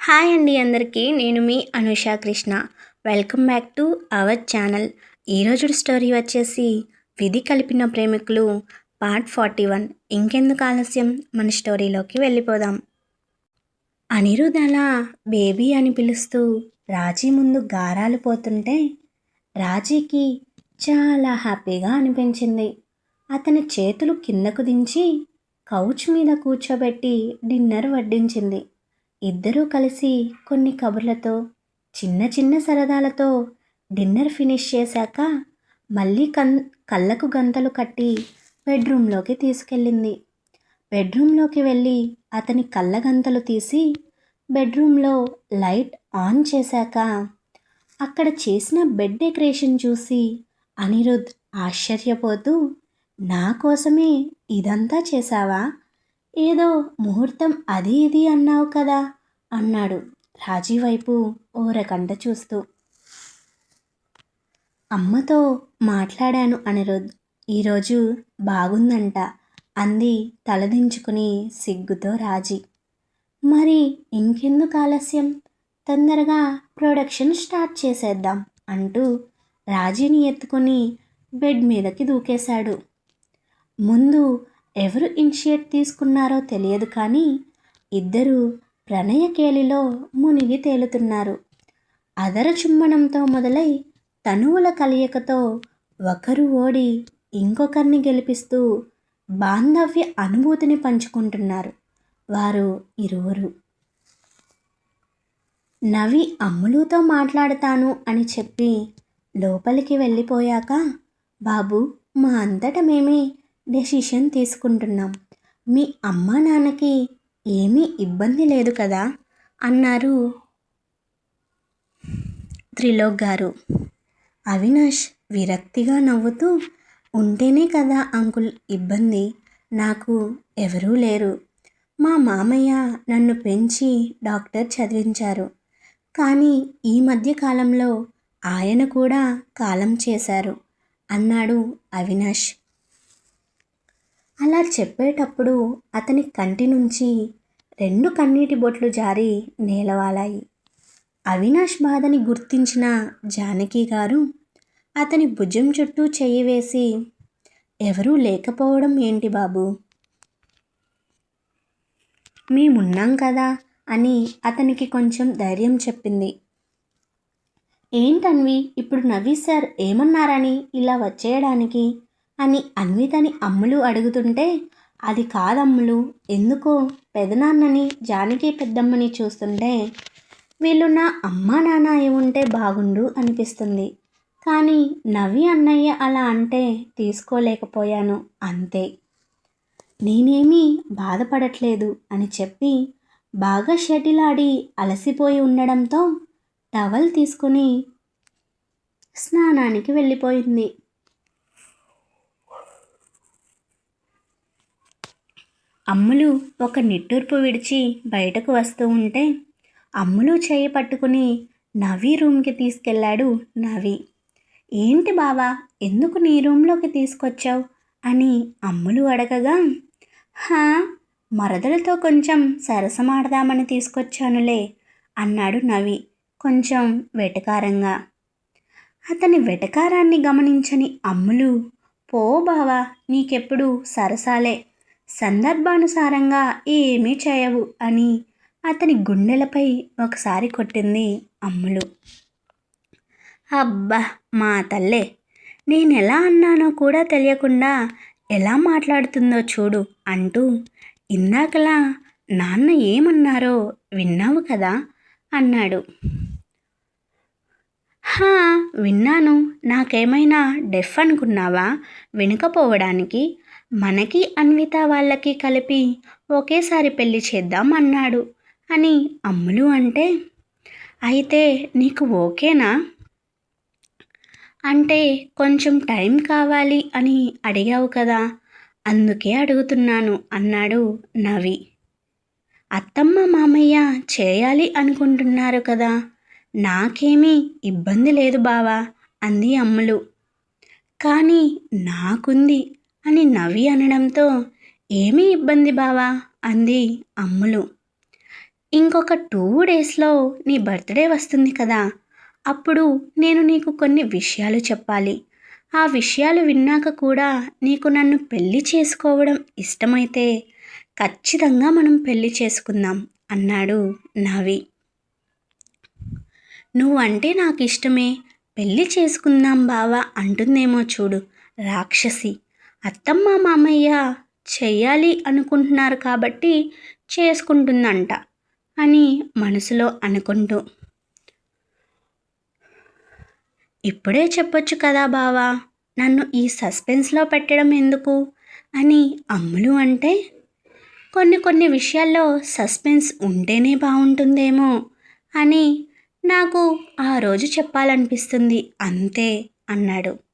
Hi అండి అందరికీ నేను మీ Anusha Krishna. Welcome back to our channel. ఈరోజు స్టోరీ వచ్చేసి విధి కలిపిన ప్రేమికులు పార్ట్ ఫార్టీ వన్. ఇంకెందుకు ఆలస్యం? మన స్టోరీలోకి వెళ్ళిపోదాం. అనిరుద్ అలా బేబీ అని పిలుస్తూ రాజీ ముందు గారాలు పోతుంటే రాజీకి చాలా హ్యాపీగా అనిపించింది. అతని చేతులు కిందకు దించి కౌచ్ మీద కూర్చోబెట్టి డిన్నర్ వడ్డించింది. ఇద్దరూ కలిసి కొన్ని కబుర్లతో చిన్న చిన్న సరదాలతో డిన్నర్ ఫినిష్ చేశాక మళ్ళీ కన్ కళ్ళకు గంతలు కట్టి బెడ్రూమ్లోకి తీసుకెళ్ళింది. బెడ్రూమ్లోకి వెళ్ళి అతని కళ్ళ గంతలు తీసి బెడ్రూమ్లో లైట్ ఆన్ చేశాక అక్కడ చేసిన బెడ్ డెకరేషన్ చూసి అనిరుద్ ఆశ్చర్యపోతూ నా కోసమే ఇదంతా చేశావా? ఏదో ముహూర్తం అది ఇది అన్నావు కదా అన్నాడు రాజీ వైపు ఓరకంట చూస్తూ. అమ్మతో మాట్లాడాను అనిరుద్. ఈరోజు బాగుందంట అంది తలదించుకుని సిగ్గుతో రాజీ. మరి ఇంకెందుకు ఆలస్యం? తొందరగా ప్రొడక్షన్ స్టార్ట్ చేసేద్దాం అంటూ రాజీని ఎత్తుకొని బెడ్ మీదకి దూకేశాడు. ముందు ఎవరు ఇనిషియేట్ తీసుకున్నారో తెలియదు కానీ ఇద్దరు ప్రణయకేలిలో మునిగి తేలుతున్నారు. అదర చుమ్మనంతో మొదలై తనువుల కలయికతో ఒకరు ఓడి ఇంకొకరిని గెలిపిస్తూ బాంధవ్య అనుభూతిని పంచుకుంటున్నారు. వారు ఇరువురు. నవి అమ్ములుతో మాట్లాడతాను అని చెప్పి లోపలికి వెళ్ళిపోయాక బాబు మా అంతట మేమే డెసిషన్ తీసుకుంటున్నాం. మీ అమ్మ నాన్నకి ఏమీ ఇబ్బంది లేదు కదా? అన్నారు త్రిలోక్ గారు. అవినాష్ విరక్తిగా నవ్వుతూ ఉంటేనే కదా అంకుల్ ఇబ్బంది. నాకు ఎవరూ లేరు. మా మామయ్య నన్ను పెంచి డాక్టర్ చదివించారు. కానీ ఈ మధ్య కాలంలో ఆయన కూడా కాలం చేశారు అన్నాడు అవినాష్. అలా చెప్పేటప్పుడు అతని కంటి నుంచి రెండు కన్నీటి బొట్లు జారి నేలవాలాయి. అవినాష్ బాధని గుర్తించిన జానకి గారు అతని భుజం చుట్టూ చెయ్యి వేసి ఎవరూ లేకపోవడం ఏంటి బాబు? మేమున్నాం కదా అని అతనికి కొంచెం ధైర్యం చెప్పింది. ఏంటన్వి ఇప్పుడు నవీ సార్ ఏమన్నారని ఇలా వచ్చేయడానికి అని అన్వితని అమ్ములు అడుగుతుంటే అది కాదమ్ములు ఎందుకో పెదనాన్నని జానకి పెద్దమ్మని చూస్తుంటే వీళ్ళు నా అమ్మ నాన్న అయి ఉంటే బాగుండు అనిపిస్తుంది. కానీ నవి అన్నయ్య అలా అంటే తీసుకోలేకపోయాను అంతే. నేనేమీ బాధపడట్లేదు అని చెప్పి బాగా షటిల్ ఆడి అలసిపోయి ఉండడంతో టవల్ తీసుకుని స్నానానికి వెళ్ళిపోయింది. అమ్ములు ఒక నిట్టూర్పు విడిచి బయటకు వస్తూ ఉంటే అమ్ములు చేయి పట్టుకుని నవి రూమ్కి తీసుకెళ్ళాడు నవి. ఏంటి బావా ఎందుకు నీ రూమ్లోకి తీసుకొచ్చావు? అని అమ్ములు అడగగా హా మరదలతో కొంచెం సరసమాడదామని తీసుకొచ్చానులే అన్నాడు నవి కొంచెం వెటకారంగా. అతని వెటకారాన్ని గమనించని అమ్ములు పో బావా నీకెప్పుడు సరసాలే సందర్భానుసారంగా ఏమీ చేయవు అని అతని గుండెలపై ఒకసారి కొట్టింది అమ్ములు. అబ్బా మా తల్లే నేను ఎలా అన్నానో కూడా తెలియకుండా ఎలా మాట్లాడుతుందో చూడు అంటూ ఇందాకలా నాన్న ఏమన్నారో విన్నావు కదా అన్నాడు. హా విన్నాను. నాకేమైనా డెఫ్ అనుకున్నావా? వినకపోవడానికి మనకి అన్విత వాళ్ళకి కలిపి ఒకేసారి పెళ్ళి చేద్దాం అన్నాడు. అని అమ్ములు అంటే అయితే నీకు ఓకేనా? అంటే కొంచెం టైం కావాలి అని అడిగావు కదా అందుకే అడుగుతున్నాను అన్నాడు నవి. అత్తమ్మ మామయ్య చేయాలి అనుకుంటున్నారు కదా నాకేమీ ఇబ్బంది లేదు బావా అంది అమ్ములు. కానీ నాకుంది అని నవ్వి అనడంతో ఏమీ ఇబ్బంది బావా? అంది అమ్ములు. ఇంకొక టూ డేస్లో నీ బర్త్డే వస్తుంది కదా అప్పుడు నేను నీకు కొన్ని విషయాలు చెప్పాలి. ఆ విషయాలు విన్నాక కూడా నీకు నన్ను పెళ్ళి చేసుకోవడం ఇష్టమైతే ఖచ్చితంగా మనం పెళ్ళి చేసుకుందాం అన్నాడు నవి నువ్వంటే నాకు ఇష్టమే పెళ్ళి చేసుకుందాం బావా అంటుందేమో చూడు రాక్షసి. అత్తమ్మ మామయ్య చెయ్యాలి అనుకుంటున్నారు కాబట్టి చేసుకుంటుందంట అని మనసులో అనుకుంటూ. ఇప్పుడే చెప్పొచ్చు కదా బావా నన్ను ఈ సస్పెన్స్లో పెట్టడం ఎందుకు? అని అమ్ములు అంటే కొన్ని కొన్ని విషయాల్లో సస్పెన్స్ ఉంటేనే బాగుంటుందేమో అని నాకు ఆ రోజు చెప్పాలనిపిస్తుంది అంతే అన్నాడు.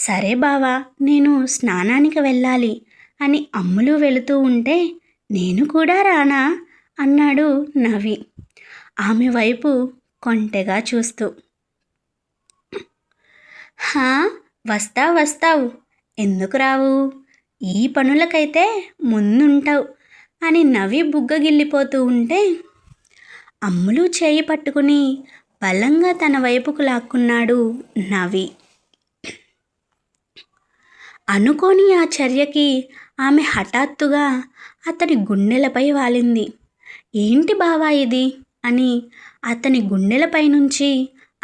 సరే బావా నేను స్నానానికి వెళ్ళాలి అని అమ్ములు వెళుతూ ఉంటే నేను కూడా రానా? అన్నాడు నవి. ఆమె వైపు కొంటెగా చూస్తూ. హా వస్తా వస్తావు. ఎందుకు రావు? ఈ పనులకైతే ముందుంటావు అని నవి బుగ్గగిల్లిపోతూ ఉంటే అమ్ములు చేయి పట్టుకుని బలంగా తన వైపుకు లాక్కున్నాడు నవి. అనుకోని ఆ చర్యకి ఆమె హఠాత్తుగా అతని గుండెలపై వాలింది. ఏంటి బావా ఇది? అని అతని గుండెలపై నుంచి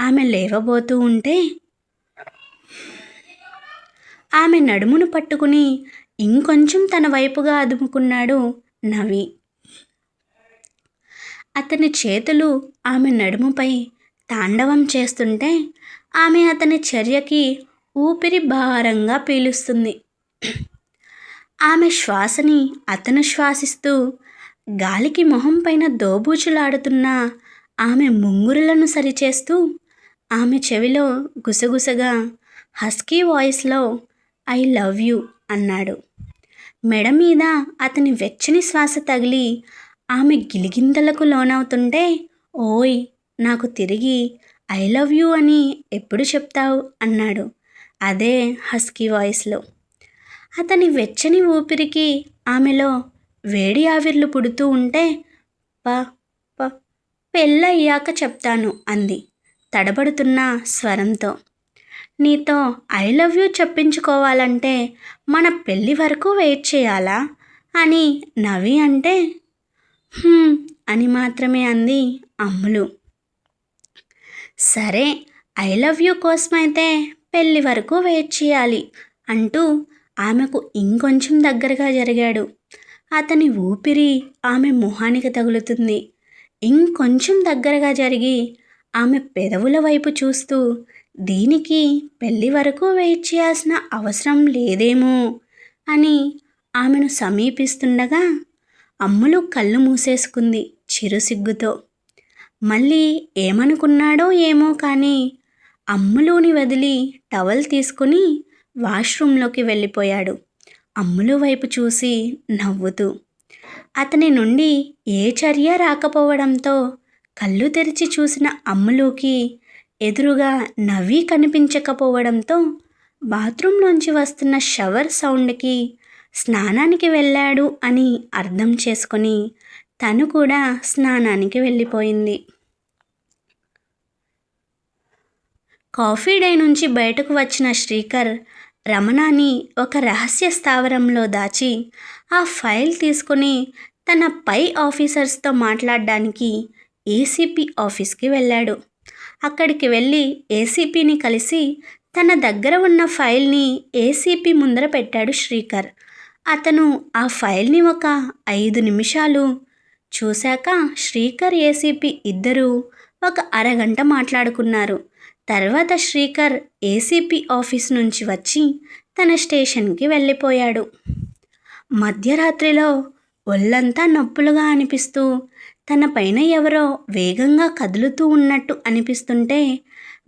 ఆమె లేవబోతూ ఉంటే ఆమె నడుమును పట్టుకుని ఇంకొంచెం తన వైపుగా అదుముకున్నాడు నవి. అతని చేతులు ఆమె నడుముపై తాండవం చేస్తుంటే ఆమె అతని చర్యకి ఊపిరి భారంగా పీలుస్తుంది. ఆమె శ్వాసని అతను శ్వాసిస్తూ గాలికి మొహం పైన దోబూచులాడుతున్న ఆమె ముంగురులను సరిచేస్తూ ఆమె చెవిలో గుసగుసగా హస్కీ వాయిస్లో ఐ లవ్ యూ అన్నాడు. మెడ మీద అతని వెచ్చని శ్వాస తగిలి ఆమె గిలిగింతలకు లోనవుతుంటే ఓయ్ నాకు తిరిగి ఐ లవ్ యూ అని ఎప్పుడు చెప్తావు అన్నాడు. అదే హస్కీ వాయిస్లో. అతని వెచ్చని ఊపిరికి ఆమెలో వేడి ఆవిర్లు పుడుతూ ఉంటే ప ప పెళ్ళయ్యాక చెప్తాను అంది తడబడుతున్న స్వరంతో. నీతో ఐ లవ్ యూ చెప్పించుకోవాలంటే మన పెళ్ళి వరకు వెయిట్ చేయాలా? అని నవి అంటే అని మాత్రమే అంది అమ్ములు. సరే ఐ లవ్ యూ కోసమైతే పెళ్ళి వరకు వెయిట్ చేయాలి అంటూ ఆమెకు ఇంకొంచెం దగ్గరగా జరిగాడు. అతని ఊపిరి ఆమె మొహానికి తగులుతుంది. ఇంకొంచెం దగ్గరగా జరిగి ఆమె పెదవుల వైపు చూస్తూ దీనికి పెళ్ళి వరకు వెయిట్ చేయాల్సిన అవసరం లేదేమో అని ఆమెను సమీపిస్తుండగా అమ్ములు కళ్ళు మూసేసుకుంది చిరుసిగ్గుతో మళ్ళీ ఏమనుకున్నాడో ఏమో కానీ అమ్ములోని వదిలి టవల్ తీసుకుని వాష్రూంలోకి వెళ్ళిపోయాడు. అమ్ములు వైపు చూసి నవ్వుతూ అతని నుండి ఏ చర్య రాకపోవడంతో కళ్ళు తెరిచి చూసిన అమ్ములుకి ఎదురుగా నవ్వి కనిపించకపోవడంతో బాత్రూంలోంచి వస్తున్న షవర్ సౌండ్కి స్నానానికి వెళ్ళాడు అని అర్థం చేసుకొని తను కూడా స్నానానికి వెళ్ళిపోయింది. కాఫీ డే నుంచి బయటకు వచ్చిన శ్రీకర్ రమణాని ఒక రహస్య స్థావరంలో దాచి ఆ ఫైల్ తీసుకుని తన పై ఆఫీసర్స్తో మాట్లాడడానికి ఏసీపీ ఆఫీస్కి వెళ్ళాడు. అక్కడికి వెళ్ళి ఏసీపీని కలిసి తన దగ్గర ఉన్న ఫైల్ని ఏసీపీ ముందర పెట్టాడు శ్రీకర్. అతను ఆ ఫైల్ని ఒక ఐదు నిమిషాలు చూశాక శ్రీకర్ ఏసీపీ ఇద్దరూ ఒక అరగంట మాట్లాడుకున్నారు. తర్వాత శ్రీకర్ ఏసీపీ ఆఫీస్ నుంచి వచ్చి తన స్టేషన్కి వెళ్ళిపోయాడు. మధ్యరాత్రిలో ఒళ్ళంతా నొప్పులుగా అనిపిస్తూ తన పైన ఎవరో వేగంగా కదులుతూ ఉన్నట్టు అనిపిస్తుంటే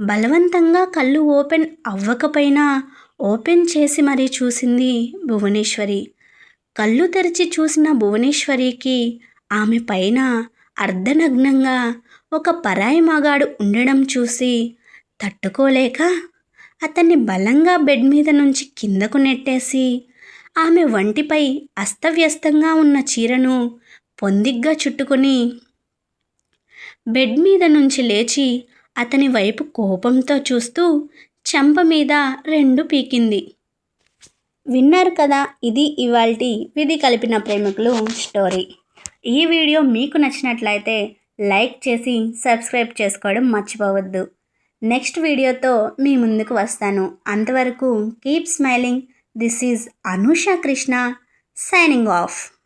బలవంతంగా కళ్ళు ఓపెన్ అవ్వకపోయినా ఓపెన్ చేసి మరీ చూసింది భువనేశ్వరి. కళ్ళు తెరిచి చూసిన భువనేశ్వరికి ఆమె పైన అర్ధనగ్నంగా ఒక పరాయి మగాడు ఉండడం చూసి తట్టుకోలేక అతన్ని బలంగా బెడ్ మీద నుంచి కిందకు నెట్టేసి ఆమె వంటిపై అస్తవ్యస్తంగా ఉన్న చీరను పొందిగ్గా చుట్టుకొని బెడ్ మీద నుంచి లేచి అతని వైపు కోపంతో చూస్తూ చెంప మీద రెండు పీకింది. విన్నారు కదా ఇది ఇవాల్టి విధి కలిపిన ప్రేమికులు స్టోరీ. ఈ వీడియో మీకు నచ్చినట్లయితే లైక్ చేసి సబ్స్క్రైబ్ చేసుకోవడం మర్చిపోవద్దు. నెక్స్ట్ వీడియోతో మీ ముందుకు వస్తాను. అంతవరకు keep smiling. This is Anusha Krishna signing off.